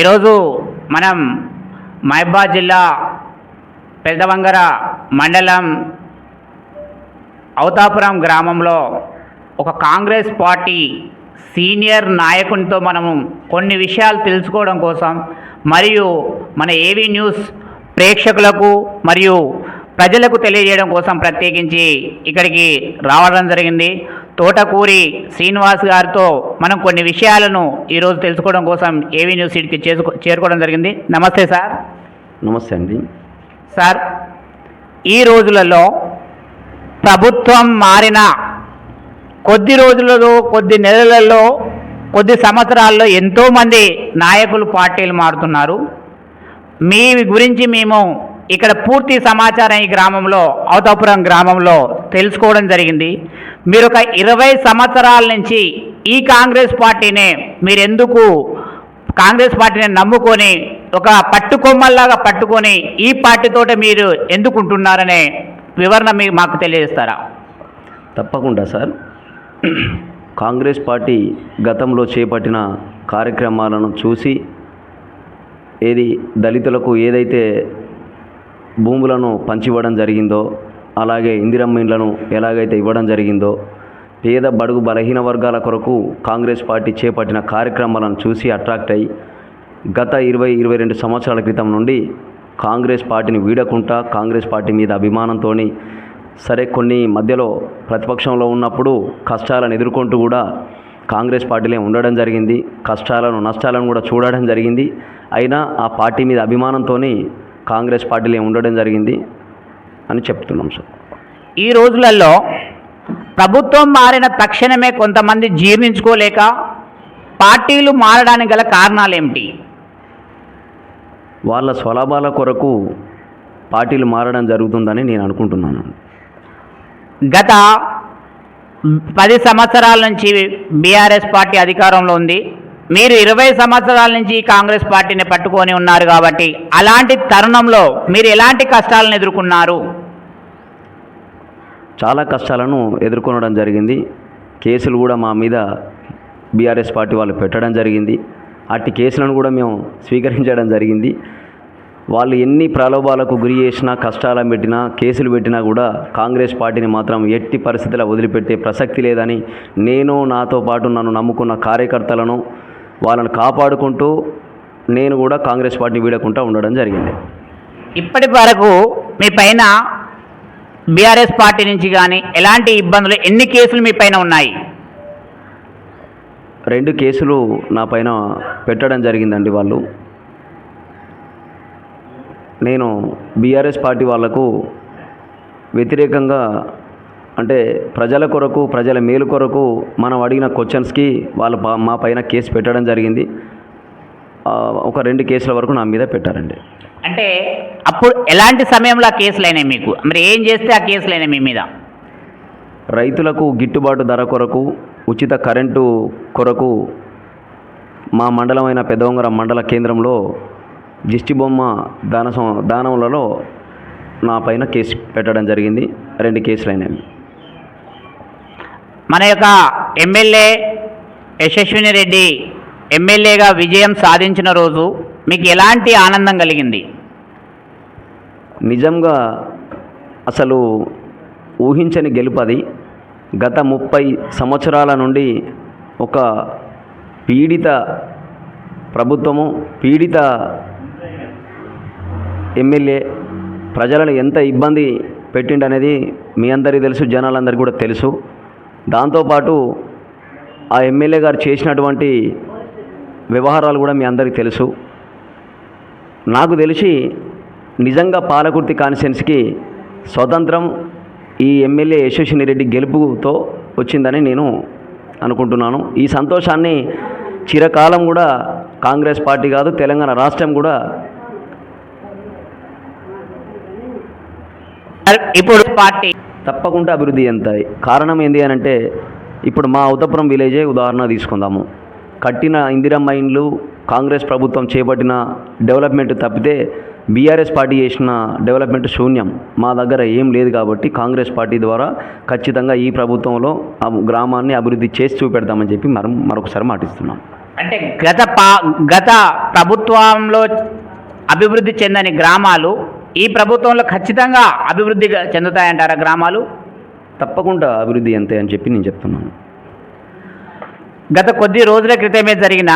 ఈరోజు మనం మహబాద్ జిల్లా పెద్దవంగర మండలం అవతాపురం గ్రామంలో ఒక కాంగ్రెస్ పార్టీ సీనియర్ నాయకునితో మనము కొన్ని విషయాలు తెలుసుకోవడం కోసం మరియు మన ఏవీ న్యూస్ ప్రేక్షకులకు మరియు ప్రజలకు తెలియజేయడం కోసం ప్రత్యేకించి ఇక్కడికి రావడం జరిగింది. తోటకూరి శ్రీనివాస్ గారితో మనం కొన్ని విషయాలను ఈరోజు తెలుసుకోవడం కోసం ఏవీ న్యూస్ సిటీకి చేసుకో చేరుకోవడం జరిగింది. నమస్తే సార్. నమస్తే అండి. సార్ ఈ రోజులలో ప్రభుత్వం మారిన కొద్ది రోజులలో కొద్ది నెలలలో కొద్ది సంవత్సరాల్లో ఎంతోమంది నాయకులు పార్టీలు మారుతున్నారు. మీ గురించి మేము ఇక్కడ పూర్తి సమాచారం ఈ గ్రామంలో అవతాపురం గ్రామంలో తెలుసుకోవడం జరిగింది. మీరు ఒక ఇరవై సంవత్సరాల నుంచి ఈ కాంగ్రెస్ పార్టీనే మీరు ఎందుకు కాంగ్రెస్ పార్టీని నమ్ముకొని ఒక పట్టుకొమ్మల్లాగా పట్టుకొని ఈ పార్టీతోటి మీరు ఎందుకుంటున్నారనే వివరణ మీ మాకు తెలియజేస్తారా? తప్పకుండా సార్. కాంగ్రెస్ పార్టీ గతంలో చేపట్టిన కార్యక్రమాలను చూసి ఏది దళితులకు ఏదైతే భూములను పంచివ్వడం జరిగిందో అలాగే ఇందిరమ్మ ఇండ్లను ఎలాగైతే ఇవ్వడం జరిగిందో పేద బడుగు బలహీన వర్గాల కొరకు కాంగ్రెస్ పార్టీ చేపట్టిన కార్యక్రమాలను చూసి అట్రాక్ట్ అయ్యి గత ఇరవై ఇరవై రెండు సంవత్సరాల క్రితం నుండి కాంగ్రెస్ పార్టీని వీడకుండా కాంగ్రెస్ పార్టీ మీద అభిమానంతో సరే కొన్ని మధ్యలో ప్రతిపక్షంలో ఉన్నప్పుడు కష్టాలను ఎదుర్కొంటూ కూడా కాంగ్రెస్ పార్టీలో ఉండడం జరిగింది. కష్టాలను నష్టాలను కూడా చూడడం జరిగింది. అయినా ఆ పార్టీ మీద అభిమానంతో కాంగ్రెస్ పార్టీలో ఉండడం జరిగింది. అని చెప్తున్నాం సార్. ఈ రోజులలో ప్రభుత్వం మారిన తక్షణమే కొంతమంది జీర్ణించుకోలేక పార్టీలు మారడానికి గల కారణాలు ఏమిటి వాళ్ళ స్వలాభాల కొరకు పార్టీలు మారడం జరుగుతుందని నేను అనుకుంటున్నాను. గత పది సంవత్సరాల నుంచి బీఆర్ఎస్ పార్టీ అధికారంలో ఉంది. మీరు ఇరవై సంవత్సరాల నుంచి కాంగ్రెస్ పార్టీని పట్టుకొని ఉన్నారు కాబట్టి అలాంటి తరుణంలో మీరు ఎలాంటి కష్టాలను ఎదుర్కొన్నారు? చాలా కష్టాలను ఎదుర్కొనడం జరిగింది. కేసులు కూడా మా మీద బీఆర్ఎస్ పార్టీ వాళ్ళు పెట్టడం జరిగింది. అట్టి కేసులను కూడా మేము స్వీకరించడం జరిగింది. వాళ్ళు ఎన్ని ప్రలోభాలకు గురి చేసినా కష్టాలను పెట్టినా కేసులు పెట్టినా కూడా కాంగ్రెస్ పార్టీని మాత్రం ఎట్టి పరిస్థితుల వదిలిపెట్టే ప్రసక్తి లేదని నేను నాతో పాటు నన్ను నమ్ముకున్న కార్యకర్తలను వాళ్ళని కాపాడుకుంటూ నేను కూడా కాంగ్రెస్ పార్టీ వీడకుండా ఉండడం జరిగింది. ఇప్పటి వరకు మీ పైన బీఆర్ఎస్ పార్టీ నుంచి కానీ ఎలాంటి ఇబ్బందులు ఎన్ని కేసులు మీ పైన ఉన్నాయి? రెండు కేసులు నా పైన పెట్టడం జరిగిందండి వాళ్ళు. నేను బీఆర్ఎస్ పార్టీ వాళ్ళకు వ్యతిరేకంగా అంటే ప్రజల కొరకు ప్రజల మేలు కొరకు మనం అడిగిన క్వశ్చన్స్కి వాళ్ళ మా పైన కేసు పెట్టడం జరిగింది. ఒక రెండు కేసుల వరకు నా మీద పెట్టారండి. అంటే అప్పుడు ఎలాంటి సమయంలో ఆ కేసులు అయినాయి మీకు? మరి ఏం చేస్తే ఆ కేసులు అయినాయి మీ మీద? రైతులకు గిట్టుబాటు ధర కొరకు ఉచిత కరెంటు కొరకు మా మండలమైన పెద్దవంగరం మండల కేంద్రంలో దిష్టిబొమ్మ దాన దానములలో నా పైన కేసు పెట్టడం జరిగింది. రెండు కేసులు అయినాయి. మన యొక్క ఎమ్మెల్యే యశస్విని రెడ్డి ఎమ్మెల్యేగా విజయం సాధించిన రోజు మీకు ఎలాంటి ఆనందం కలిగింది? నిజంగా అసలు ఊహించని గెలుపది గత ముప్పై సంవత్సరాల నుండి ఒక పీడిత ప్రభుత్వము పీడిత ఎమ్మెల్యే ప్రజలను ఎంత ఇబ్బంది పెట్టిండనేది మీ అందరికీ తెలుసు జనాలందరికీ కూడా తెలుసు. దాంతోపాటు ఆ ఎమ్మెల్యే గారు చేసినటువంటి వ్యవహారాలు కూడా మీ అందరికీ తెలుసు. నాకు తెలిసి నిజంగా పాలకుర్తి కాన్స్టిట్యున్సీకి స్వతంత్రం ఈ ఎమ్మెల్యే యశస్విని రెడ్డి గెలుపుతో వచ్చిందని నేను అనుకుంటున్నాను. ఈ సంతోషాన్ని చిరకాలం కూడా కాంగ్రెస్ పార్టీ కాదు తెలంగాణ రాష్ట్రం కూడా ఇప్పుడు పార్టీ తప్పకుండా అభివృద్ధి చెందుతాయి. కారణం ఏంటి అని అంటే ఇప్పుడు మా ఉత్తపురం విలేజే ఉదాహరణ తీసుకుందాము. కట్టిన ఇందిరమ్మ ఇండ్లు కాంగ్రెస్ ప్రభుత్వం చేపట్టిన డెవలప్మెంట్ తప్పితే బీఆర్ఎస్ పార్టీ చేసిన డెవలప్మెంట్ శూన్యం. మా దగ్గర ఏం లేదు కాబట్టి కాంగ్రెస్ పార్టీ ద్వారా ఖచ్చితంగా ఈ ప్రభుత్వంలో ఆ గ్రామాన్ని అభివృద్ధి చేసి చూపెడతామని చెప్పి మనం మరొకసారి మాటిస్తున్నాం. అంటే గత పా గత ప్రభుత్వంలో అభివృద్ధి చెందని గ్రామాలు ఈ ప్రభుత్వంలో ఖచ్చితంగా అభివృద్ధి చెందుతాయంటారా గ్రామాలు? తప్పకుండా అభివృద్ధి అంతే అని చెప్పి నేను చెప్తున్నాను. గత కొద్ది రోజుల క్రితమే జరిగిన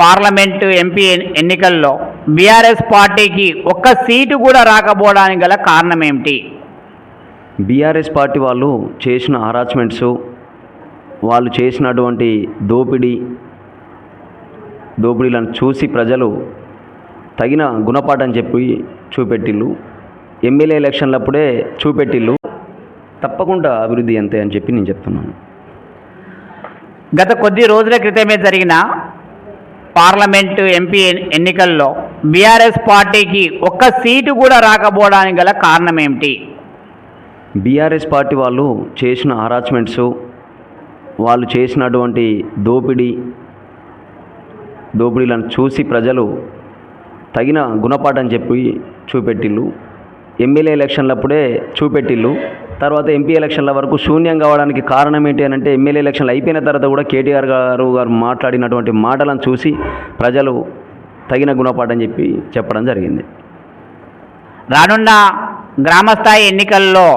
పార్లమెంటు ఎంపీ ఎన్నికల్లో బీఆర్ఎస్ పార్టీకి ఒక్క సీటు కూడా రాకపోవడానికి గల కారణం ఏమిటి బీఆర్ఎస్ పార్టీ వాళ్ళు చేసిన హరాస్మెంట్స్ వాళ్ళు చేసినటువంటి దోపిడీ దోపిడీలను చూసి ప్రజలు తగిన గుణపాఠం చెప్పి చూపెట్టిళ్ళు ఎమ్మెల్యే ఎలక్షన్లప్పుడే చూపెట్టిళ్ళు తప్పకుండా అభివృద్ధి అంతే అని చెప్పి నేను చెప్తున్నాను. గత కొద్ది రోజుల క్రితమే జరిగిన పార్లమెంటు ఎంపీ ఎన్- ఎన్నికల్లో బీఆర్ఎస్ పార్టీకి ఒక్క సీటు కూడా రాకపోవడానికి గల కారణం ఏమిటి బీఆర్ఎస్ పార్టీ వాళ్ళు చేసిన హరాస్మెంట్స్ వాళ్ళు చేసినటువంటి దోపిడీ దోపిడీలను చూసి ప్రజలు తగిన గుణపాఠం చెప్పి చూపెట్టిళ్ళు ఎమ్మెల్యే ఎలక్షన్లప్పుడే చూపెట్టిళ్ళు తర్వాత ఎంపీ ఎలక్షన్ల వరకు శూన్యం కావడానికి కారణం ఏంటి అని అంటే ఎమ్మెల్యే ఎలక్షన్లు అయిపోయిన తర్వాత కూడా కేటీఆర్ గారు గారు మాట్లాడినటువంటి మాటలను చూసి ప్రజలు తగిన గుణపాఠం చెప్పి చెప్పడం జరిగింది. రానున్న గ్రామస్థాయి ఎన్నికల్లో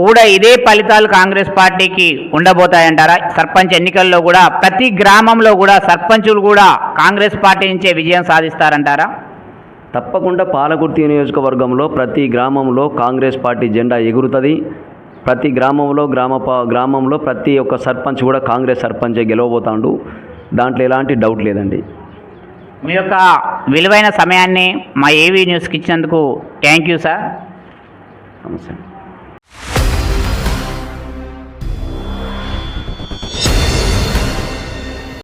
కూడా ఇదే ఫలితాలు కాంగ్రెస్ పార్టీకి ఉండబోతాయంటారా? సర్పంచ్ ఎన్నికల్లో కూడా ప్రతి గ్రామంలో కూడా సర్పంచులు కూడా కాంగ్రెస్ పార్టీ నుంచే విజయం సాధిస్తారంటారా? తప్పకుండా పాలకుర్తి నియోజకవర్గంలో ప్రతి గ్రామంలో కాంగ్రెస్ పార్టీ జెండా ఎగురుతుంది. ప్రతి గ్రామంలో గ్రామ గ్రామంలో ప్రతి ఒక్క సర్పంచ్ కూడా కాంగ్రెస్ సర్పంచే గెలవబోతాడు. దాంట్లో ఎలాంటి డౌట్ లేదండి. మీ యొక్క విలువైన సమయాన్ని మా ఏవీ న్యూస్కి ఇచ్చినందుకు థ్యాంక్ యూ సార్. నమస్తే.